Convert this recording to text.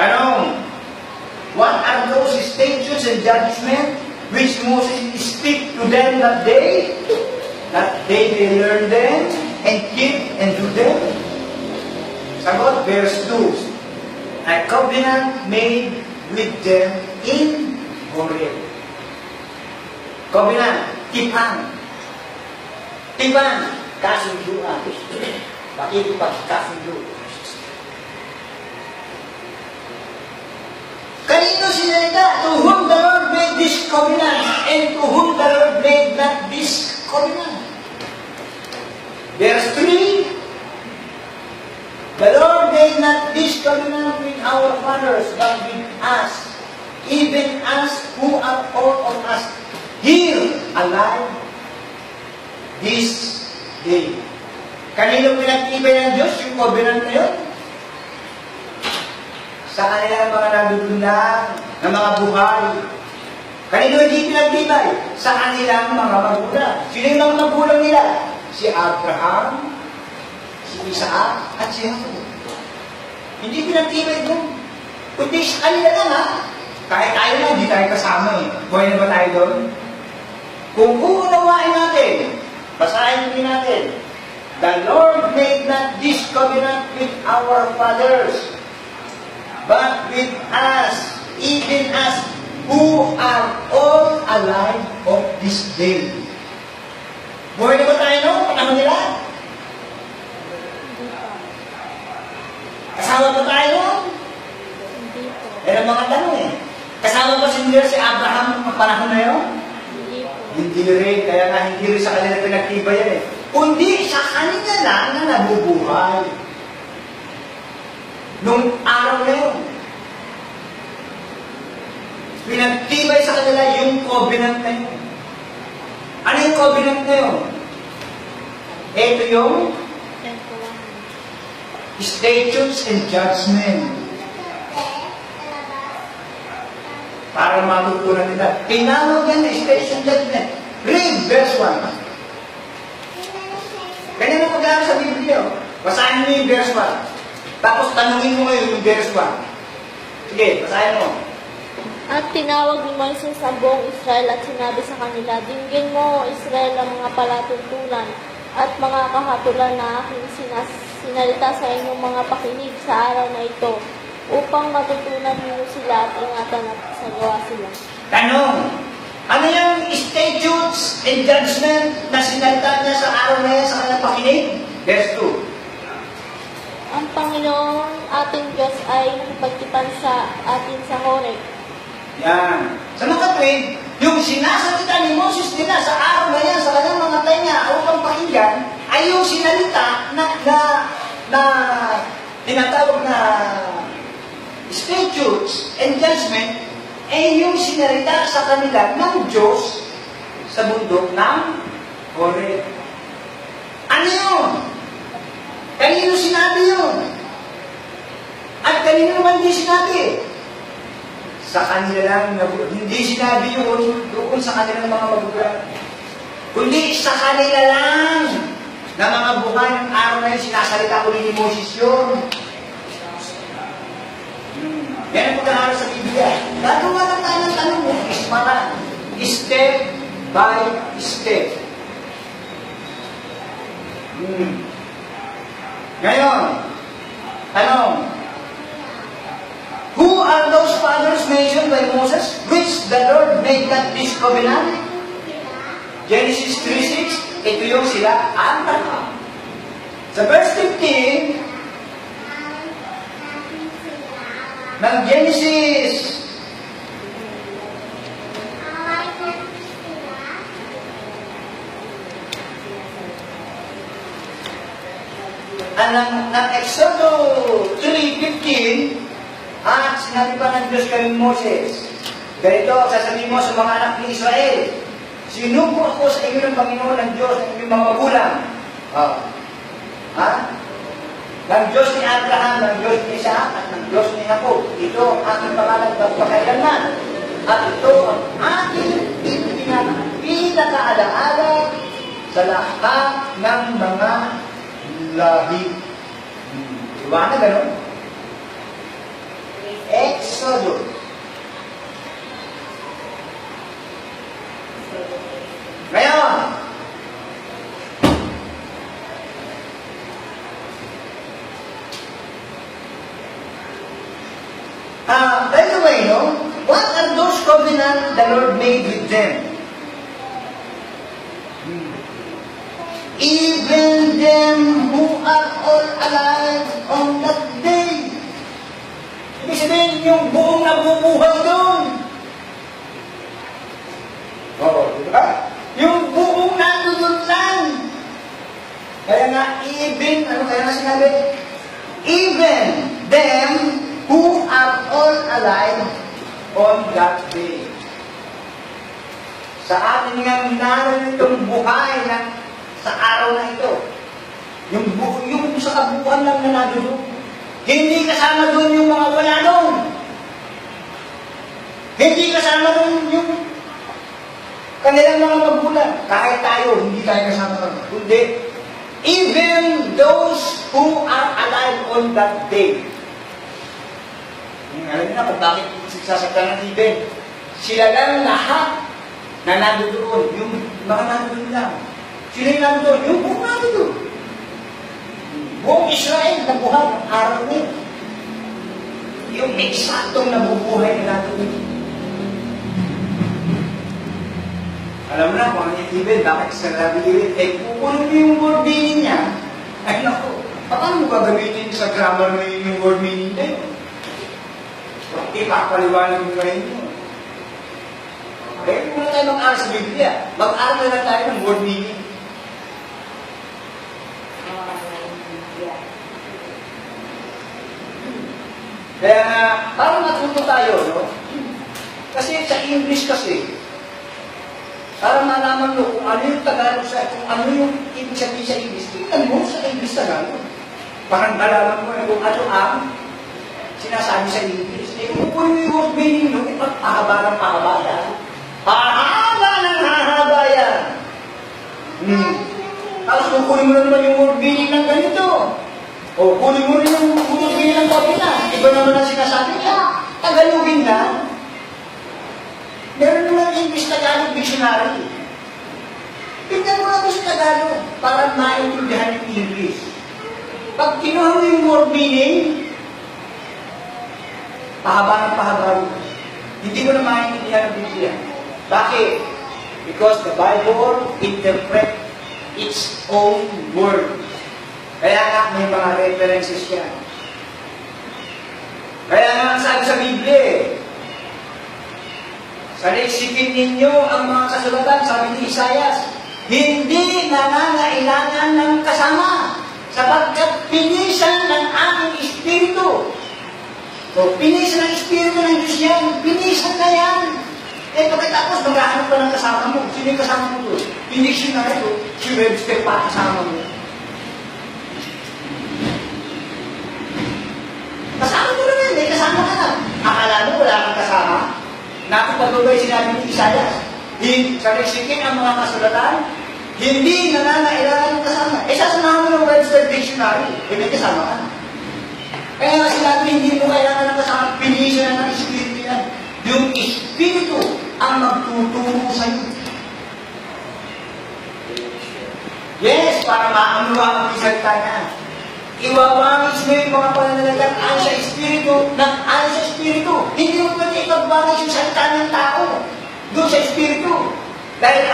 Tanong, what are those statutes and judgment which Moses speak to them that day? That they may learn them and keep and do them? Sagot, verse 2. A covenant made with them in Horeb. Covenant, tipan. Tipan, kasunduan. Pakikipagkasundo. Sinalita? To whom the Lord made this covenant and to whom the Lord made not this covenant. Verse 3, The Lord made not this covenant with our fathers, but with us, even us who are all of us here alive this day. Kanino pinag-ibay ng Diyos yung covenant na yun? Sa kanilang mga nadudulang na mga buhay. Kanino hindi pinag-ibay? Sa kanilang mga magulang. Sino yung mga magulang nila? Si Abraham, si Isaac, at si Jacob. Hindi pinag-ibay doon. Kundi sa kanila lang ha. Kahit tayo lang, hindi tayo kasama eh. Buhay na ba tayo doon? Kung uunawain natin, basahin din natin, The Lord made not this covenant with our fathers, but with us, even us, who are all alive of this day. Buhay na ba tayo no? Panahon nila? Kasama ba tayo. Yan ang mga tanong eh. Kasama ba si nila si Abraham ng panahon na yun? Hindi rin, kaya nga hindi rin sa kanila pinagtibay yan eh. Kundi sa kanila lang na nabubuhay. Nung araw na yun. Pinagtibay sa kanila yung covenant na yun. Ano yung covenant na yun? Ito yung statutes and judgment. Para matutunan nila. Tinawag yan na statutes and judgment. Read verse 1. Ganyan ang mag sa Biblia. Basahin mo yung verse 1. Tapos tanungin mo ngayon yung verse 1. Sige, basahin mo. At tinawag ni Moises ang buong Israel at sinabi sa kanila, Dinggin mo, Israel, ang mga palatuntunan at mga kahatulan na aking sinas sinalita sa inyong mga pakinig sa araw na ito upang matutunan niyo sila at ingatan at sagawa sila. Tanong. Ano yung statutes and judgment na sinalita niya sa araw na yan sa kanyang pakinig? Verse 2. Ang Panginoon ating Diyos ay nakipagkitan sa atin sa Horeb. Yan. Sa mga kapatid, yung sinasalita ni Moses nila sa araw na yan, sa kanyang mga tenga upang pakinggan, ay yung sinalita na, na, na tinatawag na statutes and judgment, ay yung sinalita sa kanila ng Diyos sa bundok ng Horeb. Ano yun? Kanino sinabi yun? At kanino naman di sinabi? sa kanila lang, hindi sinabi yun doon sa kanilang mga magulang. Kundi sa kanila lang na mga buhay ng araw na yun, sinasalita ko ni Moses yun. Yan ang pag-aaral sa Biblia. Gagawa lang tayo ng tanong mo, ismaran. Step by step. Hmm. Ngayon, tanong, Who are those fathers mentioned by Moses, which the Lord made not this covenant? Genesis 3.6, ito yung sila, Abraham. Sa verse 15, ng Genesis ang ng, ng Exodo 3.15, at sinabi pa ng Diyos kay Moses, ganito, sasabihin mo sa mga anak ni Israel, sinubo ako sa inyo ng Panginoon ng Diyos ng inyong mga magulang. Oh. Ha? Ng Diyos ni Abraham, ng Diyos ni Isaac, at ng Diyos ni Jacob. Ito ang aking pangalan pagpakailanman. At ito ang aking pinakaalaala sa lahat ng mga lahi. Hmm. Diba na Exodus. Ah, what are those the Lord made with them? Hmm. Even them who are all alive Yung buong nabubuhay doon. Oo, di ba? Yung buong nandun lang. Kaya nga, even, ano kaya nga sinabi? Even them who are all alive on that day. Sa atin nga naroon itong buhay na sa araw na ito. Yung, yung sa kabuuan lang na nandun. Hindi kasama doon yung mga wala doon. Hindi kasama doon yung kanilang mga magulang. Kahit tayo, hindi tayo kasama doon. Kundi, even those who are alive on that day. Alam niyo na kung bakit sasaktan ng ibig. Sila lang lahat na nandoon. Yung mga nandoon lang. Sila yung nandoon. Yung buong nandoon. Buong Israel nabuhay ng araw yun. Yung eksaktong nabubuhay na nandoon. Alam mo na kung ano yung ibig, bakit sa labi ibig, eh kukunin mo yung word meaning niya. Ay naku, paano mo gagamitin sa grammar mo yung word meaning na yun? Ipapaliwanag mo rin yun. Eh, kung na tayo mag-aral sa Biblia, mag-aral na lang tayo ng word meaning. Kaya nga, para matuto tayo, no? Kasi sa English kasi, para malaman mo kung ano yung Tagalog sa, kung ano yung ibig sabihin sa English, tingnan mo sa English Tagalog. Parang malaman mo eh kung ano ang sinasabi sa English. Eh kung kung yung word meaning mo, ipag pahaba ng pahaba yan. Pahaba ng hahaba yan. Hmm. Tapos kung kunin mo na naman yung word meaning ng ganito. O kunin mo rin yung word meaning ng kabila. Iba naman ang sinasabi niya. Tagalogin lang. Meron naman English Tagalog dictionary. Tingnan mo lang sa Tagalog para maintindihan yung English. Pag kinuha mo yung word meaning, pahaba ng pahaba. Hindi mo na maintindihan ang Biblia. Bakit? Because the Bible interpret its own word. Kaya nga may mga references yan. Kaya nga sabi sa Biblia eh, Salisipin ninyo ang mga kasulatan, sabi ni Isayas, hindi nangangailangan ng kasama sapagkat pinisan ng aming espiritu. So, pinisan ng espiritu ng Diyos yan, pinisan na yan. Eh, pagkatapos, maghahanap ka ng kasama mo. Sino yung kasama mo doon? Pinisan na ito, si Webster pa kasama mo. Kasama mo naman, may kasama ka na. Akala mo wala kang kasama? Nakapagubay sinabi ni Isayas. Hin- Salisikin ang mga kasulatan, hindi nananailangan ng kasama. Eh, sasamahan mo ng Webster Dictionary, eh, may kasama ka. Kaya nga sinabi, hindi mo kailangan ng kasama, pinisa na ng Espiritu yan. Yung Espiritu ang magtuturo sa iyo. Yes, para maanuha ang salita niya. Iwawangis mo yung mga pananalag ayon sa Espiritu ng ayon sa Espiritu. Hindi ipagbangis yung salita ng tao doon sa Espiritu. Dahil